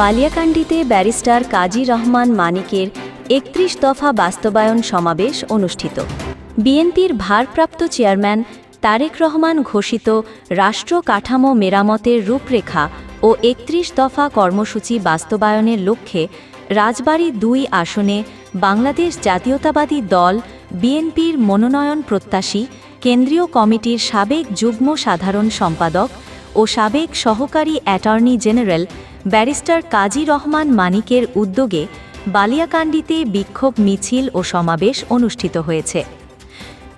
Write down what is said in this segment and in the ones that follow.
বালিয়াকান্ডিতে barrister Kazi Rahman মানিকের একত্রিশ দফা বাস্তবায়ন সমাবেশ অনুষ্ঠিত। বিএনপির ভারপ্রাপ্ত চেয়ারম্যান তারেক রহমান ঘোষিত রাষ্ট্র কাঠামো মেরামতের রূপরেখা ও একত্রিশ দফা কর্মসূচি বাস্তবায়নের লক্ষ্যে রাজবাড়ী দুই আসনে বাংলাদেশ জাতীয়তাবাদী দল, বিএনপির মনোনয়ন প্রত্যাশী, কেন্দ্রীয় কমিটির সাবেক যুগ্ম সাধারণ সম্পাদক ও সাবেক সহকারী attorney general barrister Kazi Rahman মানিকের উদ্যোগে বালিয়াকান্ডিতে বিক্ষোভ মিছিল ও সমাবেশ অনুষ্ঠিত হয়েছে।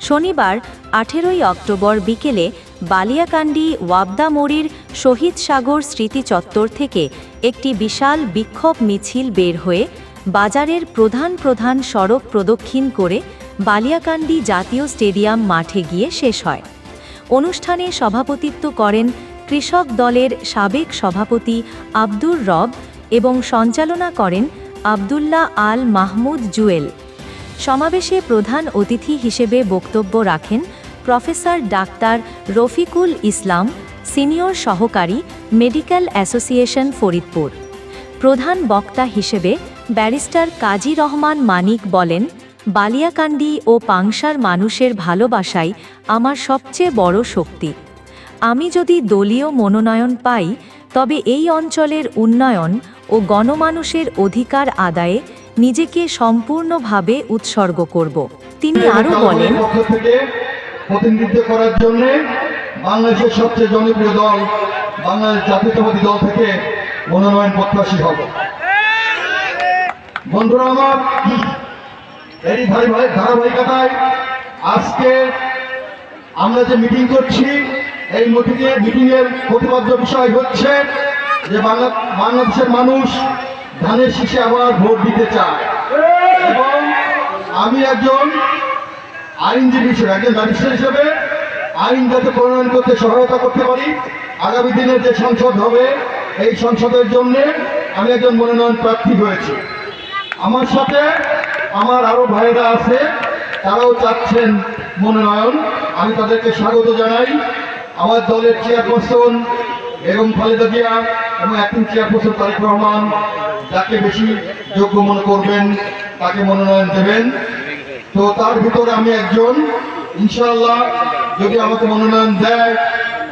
শনিবার, আঠেরোই অক্টোবর বিকেলে বালিয়াকান্দি ওয়াবদা মোড়ির শহীদ সাগর স্মৃতি চত্বর থেকে একটি বিশাল বিক্ষোভ মিছিল বের হয়ে বাজারের প্রধান প্রধান সড়ক প্রদক্ষিণ করে বালিয়াকান্দি জাতীয় স্টেডিয়াম মাঠে গিয়ে শেষ হয়। অনুষ্ঠানে সভাপতিত্ব করেন কৃষক দলের সাবেক সভাপতি আব্দুর রব এবং সঞ্চালনা করেন আবদুল্লাহ আল মাহমুদ জুয়েল। সমাবেশে প্রধান অতিথি হিসেবে বক্তব্য রাখেন professor doctor Rafiqul Islam, senior সহকারী মেডিকেল অ্যাসোসিয়েশন ফরিদপুর। প্রধান বক্তা হিসেবে ব্যারিস্টার কাজী রহমান মানিক বলেন, বালিয়াকান্দি ও পাংশার মানুষের ভালোবাসাই আমার সবচেয়ে বড় শক্তি। আমি যদি দলীয় মনোনয়ন পাই তবে এই অঞ্চলের উন্নয়ন ও গণমানুষের অধিকার আদায়ে নিজেকে সম্পূর্ণভাবে উৎসর্গ করব। তিনি আরও বলেন প্রতিনিধিত্ব করার জন্য বাংলাদেশের সবচেয়ে জনপ্রিয় দল বাংলাদেশ জাতীয়তাবাদী দল থেকে মনোনয়ন প্রত্যাশী হব। বন্ধুরা আমার এই ধারাবাহিকতায় আজকে আমরা যে মিটিং করছি এই মিটিংয়ে মিটিংয়ের প্রতিপাদ্য বিষয় হচ্ছে যে বাংলা, বাংলাদেশের মানুষ ধানের শীষে আবার ভোট দিতে চায়। এবং আমি একজন আইনজীবী হিসেবে, একজন ব্যারিস্টার হিসেবে আইন যাতে প্রণয়ন করতে সহায়তা করতে পারি, আগামী দিনে যে সংসদ হবে, এই সংসদের জন্য আমি একজন মনোনয়ন প্রার্থী হয়েছি। আমার সাথে আমার আরও ভাইয়েরা আছে, তারাও চাচ্ছেন মনোনয়ন। আমি তাদেরকে স্বাগত জানাই। আমার দলের চেয়ারপারসন বেগম খালেদা জিয়া এবং অ্যাক্টিং চেয়ারপারসন তারেক রহমান, যাকে বেশি যোগ্য মনে করবেন, তাকে মনোনয়ন দেবেন। তো তার ভিতরে আমি একজন। ইনশাল্লাহ যদি আমাকে মনোনয়ন দেয়,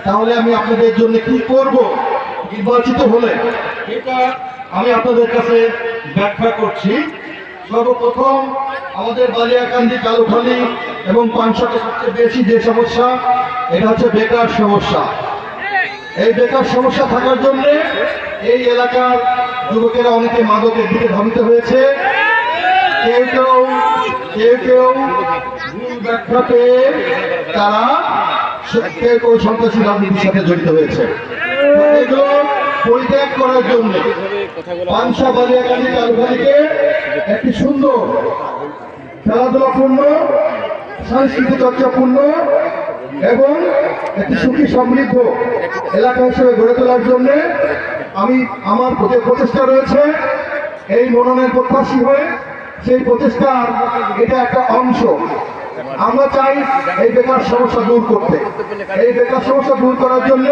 তাহলে আমি আপনাদের জন্য কি করব নির্বাচিত হলে এটা আমি আপনাদের কাছে ব্যাখ্যা করছি। সর্বপ্রথম আমাদের বালিয়াকান্দি, কালুখালী এবং পাঁচশোতে সবচেয়ে বেশি যে সমস্যা এটা হচ্ছে বেকার সমস্যা। এই বেকার সমস্যা থাকার জন্য এই এলাকার যুবকেরা অনেকে মাদকের দিকে ধাবিত হয়েছে। কেউ কেউ কেউ কেউ ব্যাখ্যা পেয়ে তারা কেউ কেউ সন্ত্রাসী রাজনীতির সাথে জড়িত হয়েছে। এগুলো পরিত্যাগ করার জন্য পাংশা বালিয়াকান্দি কালুখালীকে একটি সুন্দর খেলাধুলাপূর্ণ, সাংস্কৃতিক চর্চাপূর্ণ এবং একটি সুখী সমৃদ্ধ এলাকা হিসেবে গড়ে তোলার জন্য আমি আমার যে প্রচেষ্টা রয়েছে, এই মননের প্রত্যাশী হয়ে সেই প্রচেষ্টার এটা একটা অংশ। আমরা চাই এই বেকার সমস্যা দূর করতে। এই বেকার সমস্যা দূর করার জন্য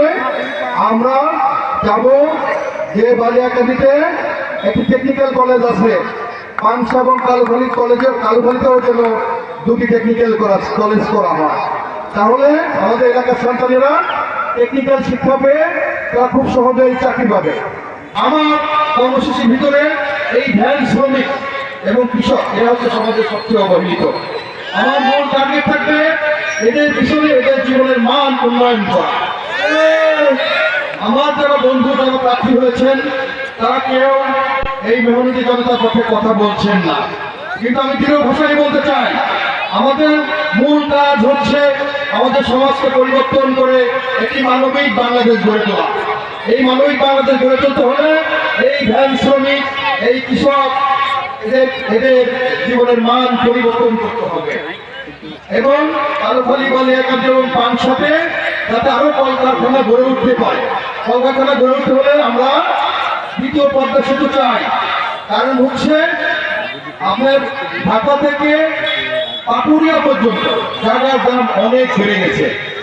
আমরা যাব যে বালিয়াকান্দিতে একটি টেকনিক্যাল কলেজ আছে পাংশা এবং কালুখালী কলেজে কালুখালীতেও যেন দুটি টেকনিক্যাল কলেজ করা হয়। তাহলে আমাদের এলাকার সন্তানেরা টেকনিক্যাল শিক্ষা পেয়ে তারা খুব সহজেই চাকরি পাবে। আমার কর্মসূচির ভিতরে এই ভ্যান শ্রমিক এবং কৃষক, এরা হচ্ছে সমাজের সবচেয়ে অবহেলিত। আমার মূল টার্গেট থাকবে এদের পিছনে এদের জীবনের মান উন্নয়ন করা। আমার যারা বন্ধু, যারা প্রার্থী হয়েছেন, তারা কেউ এই মেহনতি জনতার পক্ষে কথা বলছেন না। কিন্তু আমি দৃঢ় ভাষায় বলতে চাই, আমাদের মূল কাজ হচ্ছে আমাদের সমাজকে পরিবর্তন করে একটি মানবিক বাংলাদেশ গড়ে তোলা। এই মানবিক বাংলাদেশ গড়ে তুলতে হলে এই ভ্যান শ্রমিক, এই কৃষক, এদের এদের জীবনের মান পরিবর্তন করতে হবে। এবং কালুখালী বালিয়াকান্দি এবং পানসাতে যাতে আরও কলকারখানা গড়ে উঠতে পারে। কলকারখানা গড়ে উঠতে হলে আমরা দ্বিতীয় পদ্মা সেতু চাই। কারণ হচ্ছে আপনার ঢাকা থেকে পাকুড়িয়া পর্যন্ত। জায়গার দাম অনেক বেড়ে গেছে।